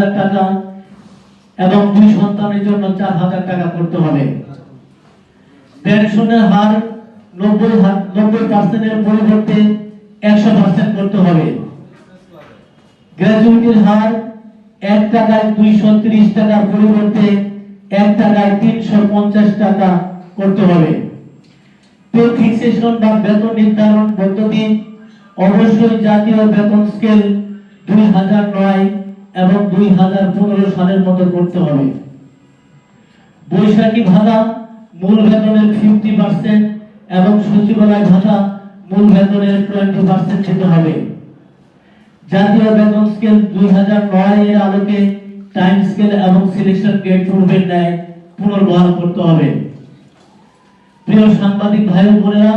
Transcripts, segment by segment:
হাজার টাকা এবং দুই সন্তানের জন্য চার হাজার টাকা করতে হবে। পেনশনের হার নব্বই নব্বই পার্সেন্টের পরিবর্তে একশো পার্সেন্ট করতে হবে। হার এক টাকায় দুইশো ত্রিশ টাকার পরিবর্তে এক টাকায় তিনশো পঞ্চাশ টাকা করতে হবে। পে ফিক্সেশন বা বেতন নির্ধারণ পদ্ধতি, অবশ্যই জাতীয় বেতন স্কেল দুই হাজার নয় এবং দুই হাজার পনেরো সালের মতো করতে হবে। বৈশাখী ভাতা মূল বেতনের ফিফটি পার্সেন্ট এবং সচিবালয় ভাতা মূল বেতনের টোয়েন্টি পার্সেন্ট দিতে হবে। জাতীয় বেতন স্কেল দুই হাজার নয় এর আলোকে টাইম স্কেল এবং সিলেকশন গ্রেড পূর্বের ন্যায় পুনর্বহাল করতে হবে। প্রিয় সাংবাদিক ভাই বোনেরা,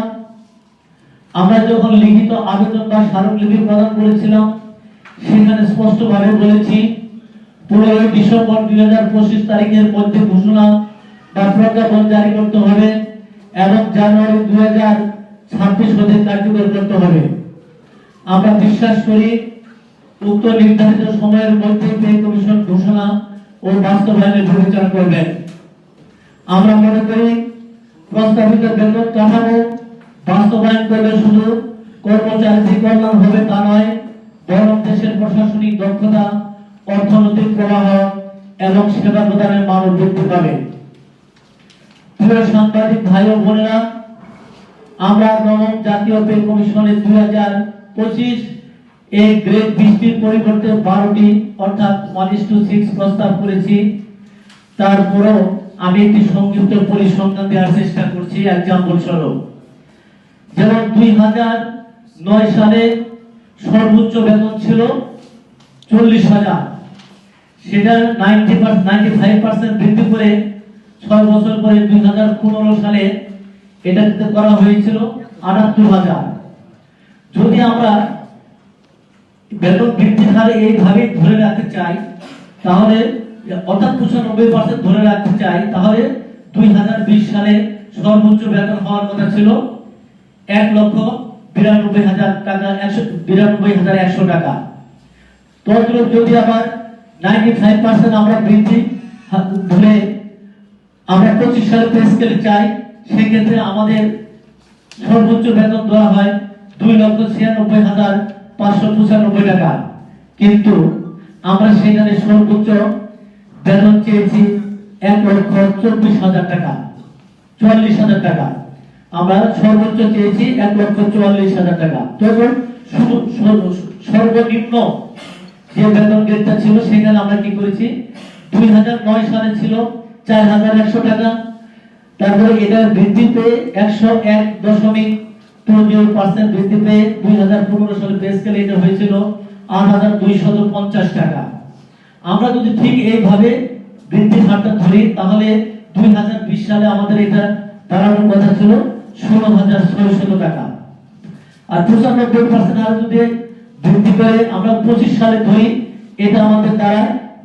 আমরা যখন লিখিত আবেদন বা স্মারকলিপি প্রদান করেছিলাম সেখানে স্পষ্টভাবে বলেছি, পনেরোই ডিসেম্বর দুই হাজার পঁচিশ তারিখের মধ্যে ঘোষণা বা প্রজ্ঞাপন জারি করতে হবে এবং জানুয়ারি দুই হাজার ছাব্বিশ হতে কার্যকর করতে হবে। আমরা বিশ্বাস করি, উক্ত নির্ধারিত সময়ের মধ্যে পে কমিশন ঘোষণা ও বাস্তবায়নের বিবেচনা করবেন। আমরা মনে করি, প্রস্তাবিত বেতন কাঠামো বাস্তবায়ন করলে শুধু কর্মচারীদের কল্যাণ হবে তা নয় বরং দেশের প্রশাসনিক দক্ষতা, অর্থনৈতিক প্রবাহ এবং সেবা প্রদানের মান বৃদ্ধি পাবে সাংবাদিক ভাই ও বোনেরা, আমরা নবম জাতীয় পে কমিশনের দুই হাজার পঁচিশ এই গ্রেড বৃষ্টির পরিবর্তে বারোটি, অর্থাৎ ওয়ান টু সিক্স প্রস্তাব করেছি। তারপরও আমি একটি সংক্ষিপ্ত পরিসংখ্যান দেওয়ার চেষ্টা করছি এক্সাম্পল স্বরূপ যেমন দুই হাজার নয় সালে সর্বোচ্চ বেতন ছিল চল্লিশ হাজার। সেটা নাইনটি নাইনটি ফাইভ পার্সেন্ট বৃদ্ধি করে ছয় বছর পরে দুই হাজার পনেরো সালে এটা করা হয়েছিল আটাত্তর হাজার। যদি আমরা বেতন বৃদ্ধির হার এইভাবে ধরে রাখতে চাই, তাহলে, অর্থাৎ পঁচানব্বই পার্সেন্ট ধরে রাখতে চাই, তাহলে দুই হাজার বিশ সালে সর্বোচ্চ বেতন হওয়ার কথা ছিল এক লক্ষ বিরানব্বই হাজার টাকা, একশো, বিরানব্বই হাজার একশো টাকা। তদ্রুপ যদি আবার নাইনটি ফাইভ পার্সেন্ট আমরা বৃদ্ধি ধরে আমরা পঁচিশ সালে পে স্কেলে চাই, সেক্ষেত্রে আমাদের সর্বোচ্চ বেতন দেওয়া হয় দুই লক্ষ ছিয়ানব্বই হাজার পাঁচশো পঁচানব্বই টাকা। কিন্তু আমরা সেখানে সর্বোচ্চ বেতন চেয়েছি এক লক্ষ চব্বিশ হাজার টাকা, চুয়াল্লিশ হাজার টাকা। আমরা সর্বোচ্চ চেয়েছি এক লক্ষ চুয়াল্লিশ হাজার টাকা। তখন সর্বনিম্ন যে বেতন গ্রেডটা ছিল সেখানে আমরা কি করেছি? দুই হাজার নয় সালে ছিল চার হাজার একশো টাকা। তারপরে এটা বৃদ্ধি পেয়ে একশো এক দশমিক টু পার্সেন্ট বৃদ্ধি পেয়ে দুই হাজার পনেরো সালে পে এটা হয়েছিল আট হাজার দুইশত পঞ্চাশ টাকা। আমরা যদি ঠিক এইভাবে বৃদ্ধির হারটা ধরি, তাহলে দুই হাজার বিশ সালে আমাদের এটা দাঁড়ানোর কথা ছিল। ষোলো হাজার ছয়শত টাকা। আর পার্সেন্ট যদি বৃদ্ধি আমরা পঁচিশ সালে ধরি, এটা আমাদের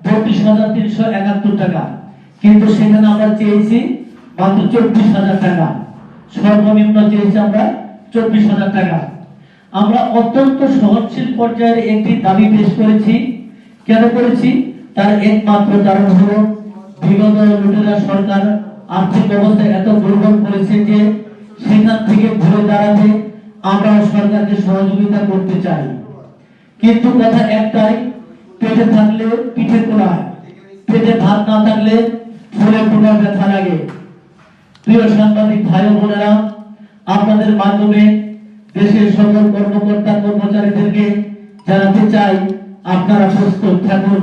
বত্রিশ হাজার তিনশো একাত্তর টাকা। কিন্তু সেখানে আমরা চেয়েছি মাত্র চব্বিশ হাজার টাকা। সর্বনিম্ন চেয়েছি আমরা চব্বিশ হাজার টাকা। আমরা অত্যন্ত সহনশীল পর্যায়ের একটি দাবি পেশ করেছি। কেন করেছি? তার একমাত্র কারণ বিগত লুটেরা সরকার আর্থিক অবস্থা এত দুর্বল করেছে যে সেখান থেকে ঘুরে দাঁড়াতে আমরা সরকারকে সহযোগিতা করতে চাই। কিন্তু কথা একটাই, পেটে থাকলে পিঠে পোড়ায় পেটে ভাত না থাকলে ফুলে পোড়া ব্যথা লাগে। প্রিয় সাংবাদিক ভাই বোনেরা, আপনাদের মাধ্যমে দেশের সকল কর্মকর্তা, কর্মচারীদেরকে জানাতে চাই, আপনারা প্রস্তুত থাকুন।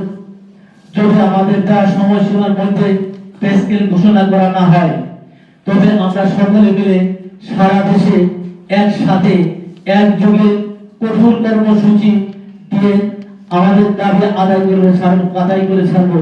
যদি আমাদের দেওয়া সময়সীমার মধ্যে ঘোষণা করা না হয়, তবে আমরা সকলে মিলে সারা দেশে একসাথে, একযোগে কঠোর কর্মসূচি দিয়ে আমাদের দাবি আদায় করবে ছাড়বো আদায় করে ছাড়বো।